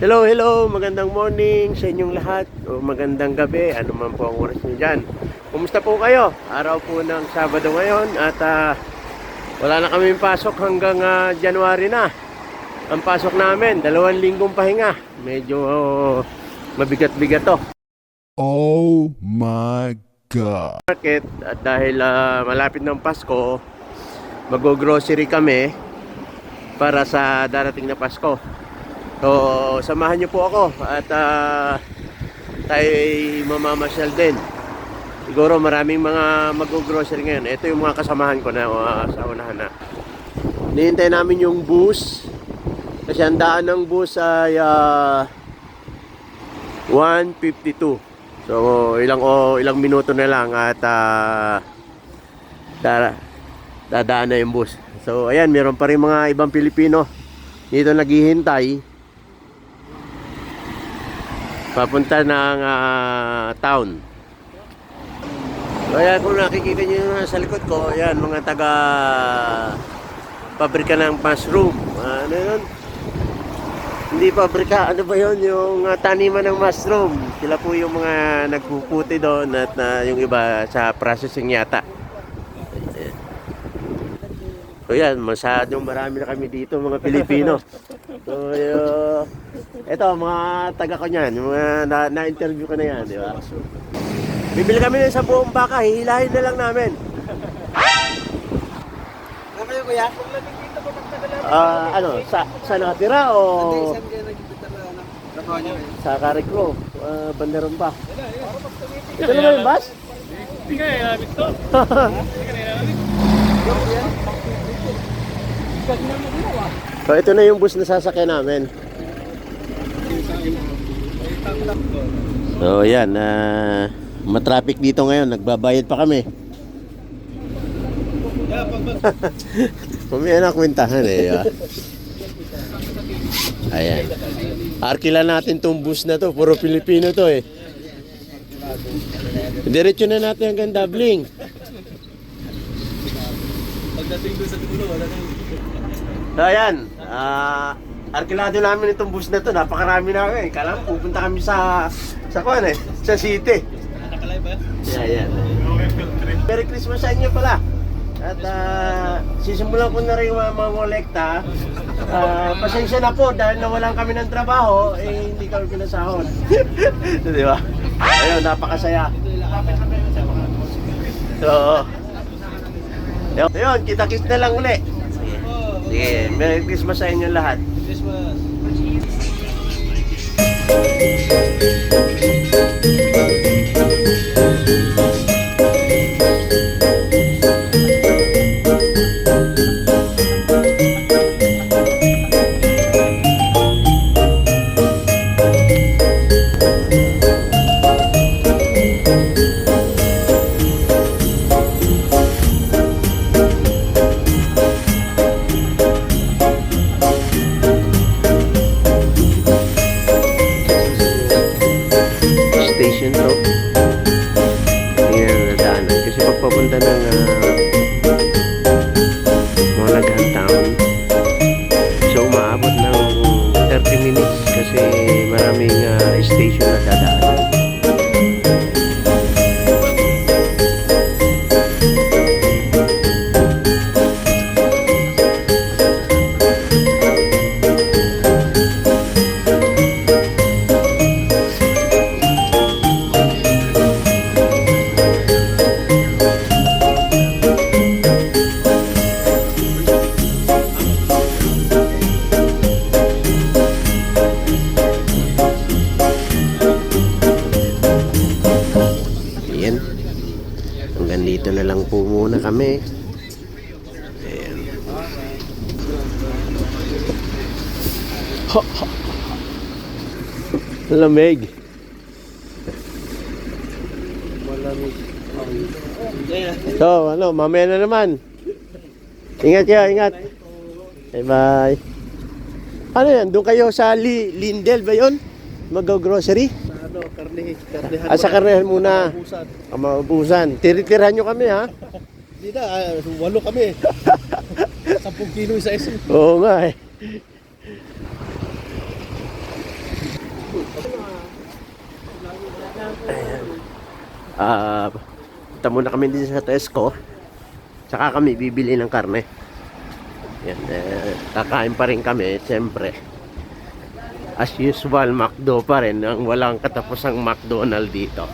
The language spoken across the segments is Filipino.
Hello, hello, magandang morning sa inyong lahat o magandang gabi, ano man po ang oras niyo dyan. Kumusta po kayo? Araw po ng Sabado ngayon at ah, wala na kami pasok hanggang ah, January na. Ang pasok namin, dalawang linggong pahinga. Medyo oh, mabigat-bigat to. Oh my god. Market at dahil ah, malapit ng Pasko, mag-grocery kami para sa darating na Pasko. So, samahan niyo po ako at uh, tayo ay mamamasyal din. Siguro maraming mga mag-grocery ngayon. Ito yung mga kasamahan ko na uh, sa unahan na. Nihintay namin yung bus. Kasi ang daan ng bus ay ah, 152. So, ilang o ilang minuto na lang at uh, dara, dadaan na yung bus. So, ayan, meron pa rin mga ibang Pilipino dito naghihintay papunta ng ah, town. So, ayan, kung nakikita nyo sa likod ko, ayan, mga taga pabrika ng mushroom. Ano yun? Hindi pabrika, ano ba yun? Yung ah, taniman ng mushroom. Sila po yung mga nagpuputi doon at ah, yung iba sa processing yata. So yan, masyadong marami na kami dito mga Pilipino. So, uh, ito, mga taga ko niyan, mga na- na-interview ko na yan, di ba? Bibili kami ng sa buong baka, hihilahin na lang namin. Ano kayo kuya? Ah, ano, sa, sa nakatira o ano? Sa Caricro? Uh, bandaron pa. Ito naman yung bus? Hindi ka namin to. So ito na yung bus na sasakyan namin. So yan, uh, matraffic dito ngayon, nagbabayad pa kami. Pumaya na kwentahan eh. ba? Ayan. Arkila natin tong bus na to, puro Pilipino to eh. Diretso na natin hanggang Dabling. Pagdating doon sa dulo, wala na yung So ayan, ah arkilado namin itong bus na to, napakarami namin. Kala mo pupunta kami sa sa kuan eh, sa city. nakalay ba? Yeah, yeah. Merry Christmas sa inyo pala. At ah, sisimulan ko na rin mga mga kolekta. Ah, pasensya na po dahil nawalan kami ng trabaho, eh hindi kami pinasahod. Di ba? Ayun, napakasaya. So, yun, kita-kits na lang uli. Sige, Merry Christmas sa inyo lahat. Christmas. station na lang po muna kami. Ayan. Ha, ha. Lamig. So, ano, mamaya na naman. Ingat kayo, ingat. Bye bye. Ano yan? Doon kayo sa Li Lindel ba yun? Mag-grocery? Ano, karne, karnehan. Ah, sa karnehan muna. Ubusan. Ang maubusan. Tiritirhan nyo kami ha. Hindi na, ah, walo kami. 10 kilo isa isa. Oo nga eh. Ayan. Ah, punta muna kami din sa Tesco. Tsaka kami bibili ng karne. Yan, eh, kakain pa rin kami, siyempre. As usual, McDo pa rin. Ang walang katapusang McDonald dito.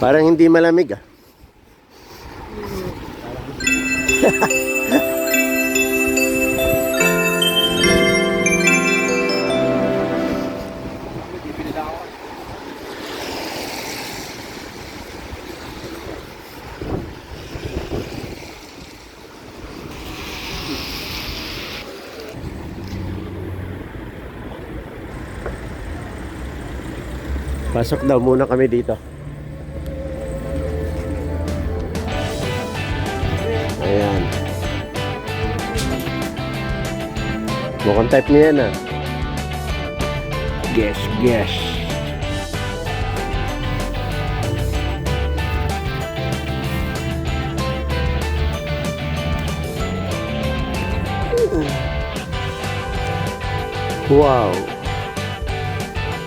Parang hindi malamig ah. Pasok daw muna kami dito. Ayan. Mukhang type niya yan ah. Guess, guess. Wow.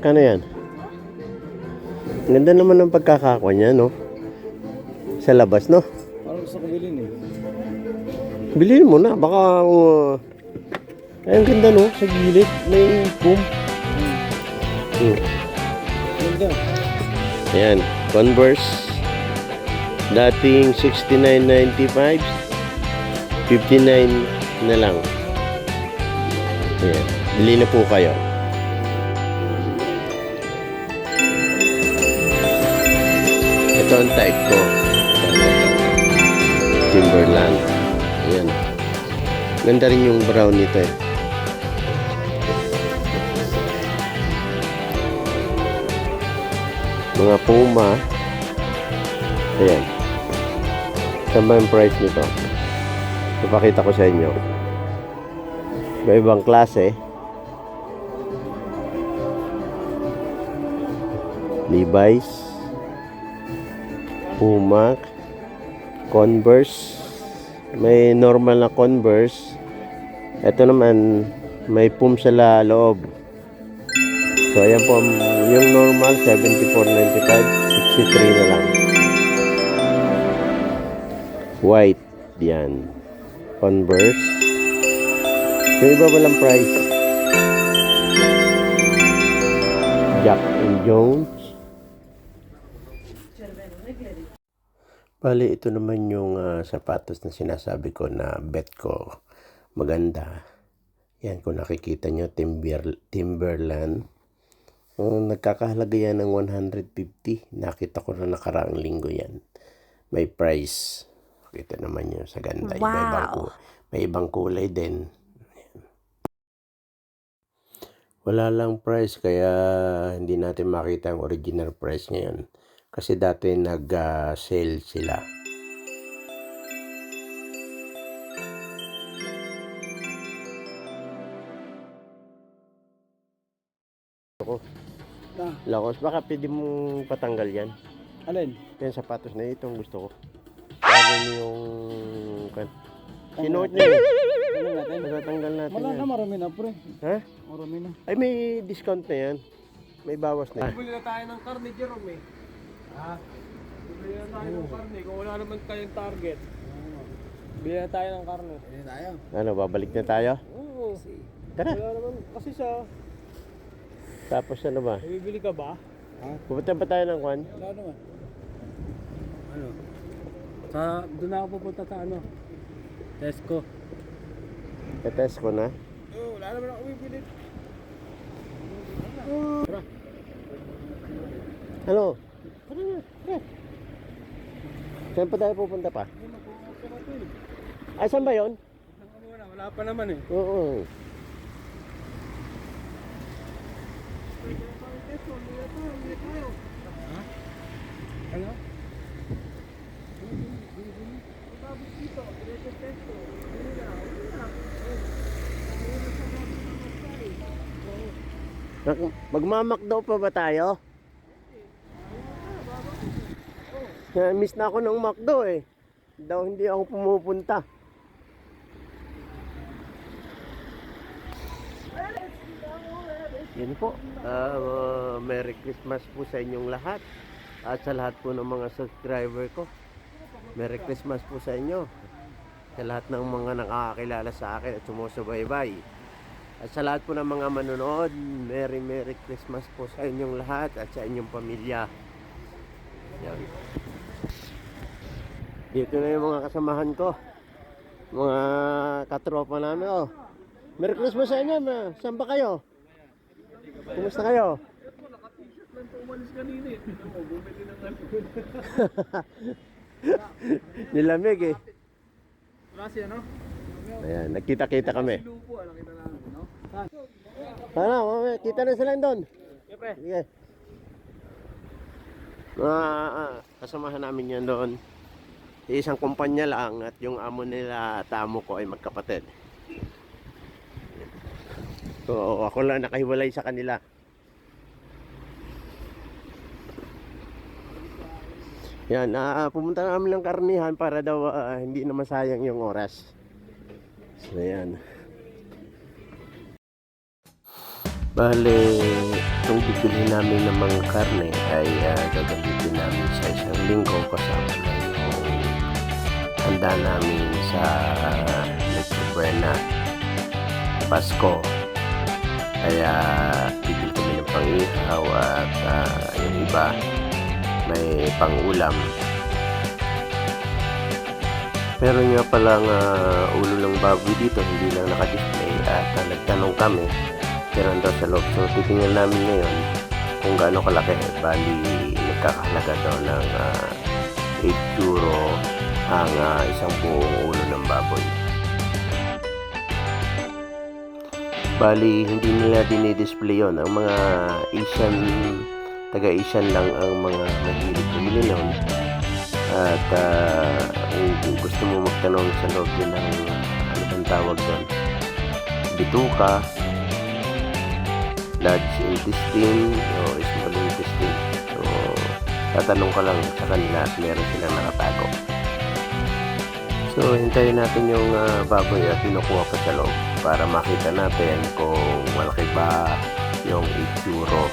Oo, oh, magkano yan? Ganda naman ng pagkakakwa niya, no? Sa labas, no? Parang gusto ko bilhin eh. Bilhin mo na, baka... Uh, ay, ang ganda, no? Sa gilid, may boom. Hmm. Ganda. Ayan, Converse. Dating 69.95. 59 na lang. Ayan, bili na po kayo. Ang type ko. Timberland. Ayan. Ganda rin yung brown nito eh. Mga Puma. Ayan. Saan ba yung price nito? Ipakita ko sa inyo. May ibang klase. Levi's. Puma. Converse. May normal na Converse. Ito naman, may pum sa loob. So, ayan po, yung normal, 74.95, 63 na lang. White, yan. Converse. Yung iba walang price. Jack and Jones. Bali, ito naman yung ah, sapatos na sinasabi ko na bet ko maganda. Yan, kung nakikita nyo, Timber, Timberland. Oh, nagkakahalaga yan ng 150. Nakita ko na nakaraang linggo yan. May price. Kita naman yun sa ganda. Iba-ibang ku- may ibang kulay din. Ayan. Wala lang price kaya hindi natin makita ang original price ngayon. Kasi dati nag-sale sila. Ah. Lakos, baka pwede mong patanggal yan. Alin? Yan sapatos na itong gusto ko. Niyo yung... Kan. Sinuot niyo. Ano natin? Matatanggal natin Wala yan. na, marami na pre. Ha? Marami na. Ay, may discount na yan. May bawas na yan. Bili na tayo ng karne, Jerome eh. Ha? Bili na tayo ng karne. Kung wala naman tayong target. Bili na tayo ng karne. Hindi tayo. Ano, babalik na tayo? Oo. Tara. Wala naman. Kasi sa, Tapos ano ba? bibili ka ba? Pupunta ba tayo ng kwan? Wala naman. Ano? Sa, doon ako pupunta sa ano? Tesco. Katest ko na. Oo, wala naman ako bibili. Tara. Tara. Saan pa tayo pupunta pa? Ay, saan ba yun? Wala, pa naman eh. Oo. Ano? Pa ba tayo? Miss na ako ng McDo eh. Daw hindi ako pumupunta. Yun po. Ah, Merry Christmas po sa inyong lahat. At sa lahat po ng mga subscriber ko. Merry Christmas po sa inyo. Sa lahat ng mga nakakakilala sa akin at sumusubaybay. At sa lahat po ng mga manonood, Merry Merry Christmas po sa inyong lahat at sa inyong pamilya. Yan. Dito na yung mga kasamahan ko. Mga katropa namin. Oh. Merry Christmas sa inyo. ma. Saan ba kayo? Kumusta kayo? Nilamig eh. Klase ano? Ayan, nagkita-kita kami. No? Ano, mamaya, kita na sila doon. Siyempre. Sige. Mga ah, kasamahan namin yan doon. Isang kumpanya lang at yung amo nila at amo ko ay magkapatid. So ako lang nakahiwalay sa kanila. Yan, ah, pumunta namin ng karnihan para daw ah, hindi na masayang yung oras. So yan. Bale, itong bibili namin ng mga karne ay uh, gagamitin namin sa isang linggo kasama na yung handa namin sa uh, Noche Buena Pasko. Kaya bibili kami ng pang-ihaw at ah, yung iba may pang-ulam. Pero nga palang ah, ulo ng baboy dito, hindi lang nakadisplay at ah, nagtanong kami meron daw sa loob. So, titingnan namin ngayon kung gaano kalaki. Bali, nagkakahalaga daw ng ah, 8 euro ang isang buong ulo ng baboy. Bali, hindi nila dinidisplay yon Ang mga Asian, taga-Asian lang ang mga mahilig bumili nun. At kung gusto mo magtanong sa loob din ng ano bang tawag doon, bituka, large intestine o small intestine. So, tatanong ka lang sa kanila at meron silang nakatago. So, hintayin natin yung ah, baboy at kinukuha pa sa loob para makita natin kung malaki ba yung itsuro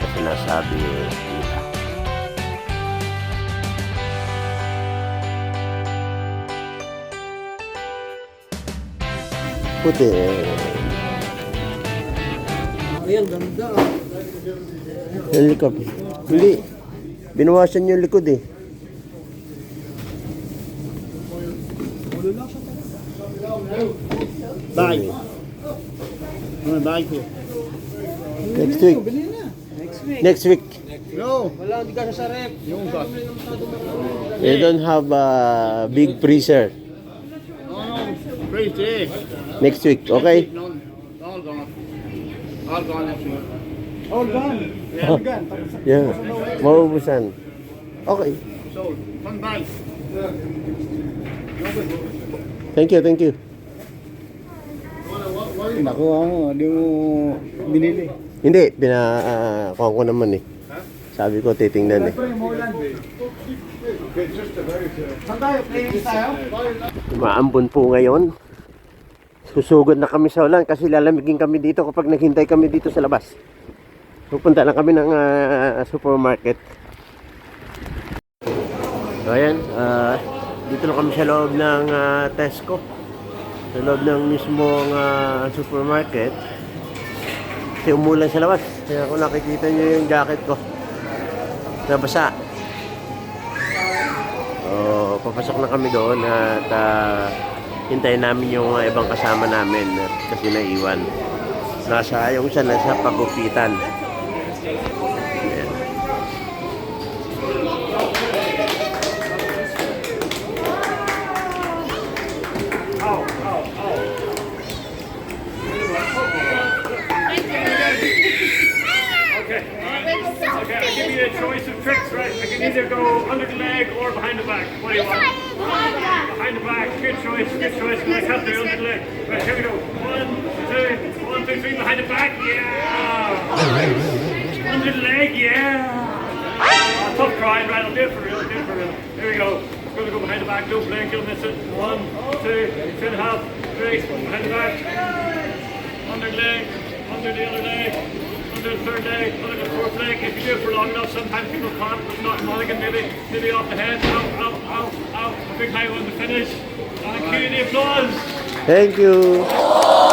na sinasabi nila. Puti. Ayan, ganda. Yung likod. Hindi. Binawasan yung likod eh. Bye. Ano, bye ko. Next week. Next week. Next week. Yo. Wala, hindi ka sa rep. Yung ba? They don't have a big freezer. No, no. Praise eh. Next week, okay? No, all gone. All gone next week. All gone? Yeah. All gone. Yeah. Mauubusan. Okay. So, one bye. Thank you, thank you. Nakuha mo, di mo binili. Hindi, pina uh, ko naman eh. Sabi ko titingnan eh. Saan tayo? Playing tayo? Maambon po ngayon. Susugod na kami sa ulan kasi lalamigin kami dito kapag naghintay kami dito sa labas. Pupunta lang kami ng ah, supermarket. So ayan, ah, dito na kami sa loob ng ah, Tesco. Sa loob ng mismong ah, supermarket. Kasi umulan sa labas. Kaya kung nakikita nyo yung jacket ko. Nabasa. So, papasok na kami doon at ah, hintayin namin yung mga ibang kasama namin kasi naiwan. Nasa yung isa nasa pagupitan. Either go under the leg or behind the back. What do you want? Behind the back. Good choice, good choice. I can't do under the leg. Right, here we go. One, two, one, two, three, behind the back. Yeah. Under the leg, yeah. Ah, tough grind, right? I'll do it for real, I'll do it for real. Here we go. It's going to go behind the back, don't blink, you'll miss it. One, two, two and a half, three, behind the back. Under the leg, under the other leg, the third leg, under the fourth leg. If you do it for long enough, sometimes people can't, but not mulligan, maybe, maybe off the head. Out, out, out, out. A big high one to finish. And cue the applause. Thank you.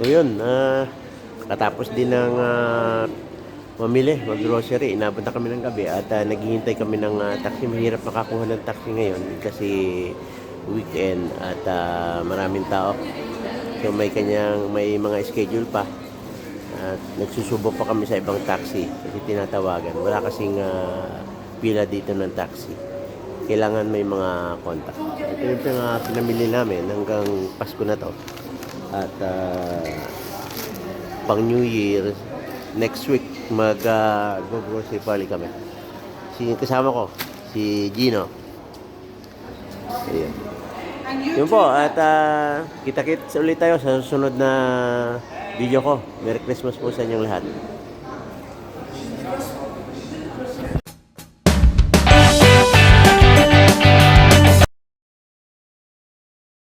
So yun, ah, katapos din ng ah, mamili, mag-grocery, inabot na kami ng gabi at ah, naghihintay kami ng ah, taxi. Mahirap makakuha ng taxi ngayon kasi weekend at ah, maraming tao. So may kanyang, may mga schedule pa. At nagsusubok pa kami sa ibang taxi kasi tinatawagan. Wala kasing ah, pila dito ng taxi. Kailangan may mga contact. Ito yung pinamili namin hanggang Pasko na to. At ah, pang New Year, next week, mag uh, party kami. Si kasama ko, si Gino. Ayun. Yun po, at ah, kita-kits ulit tayo sa susunod na video ko. Merry Christmas po sa inyong lahat.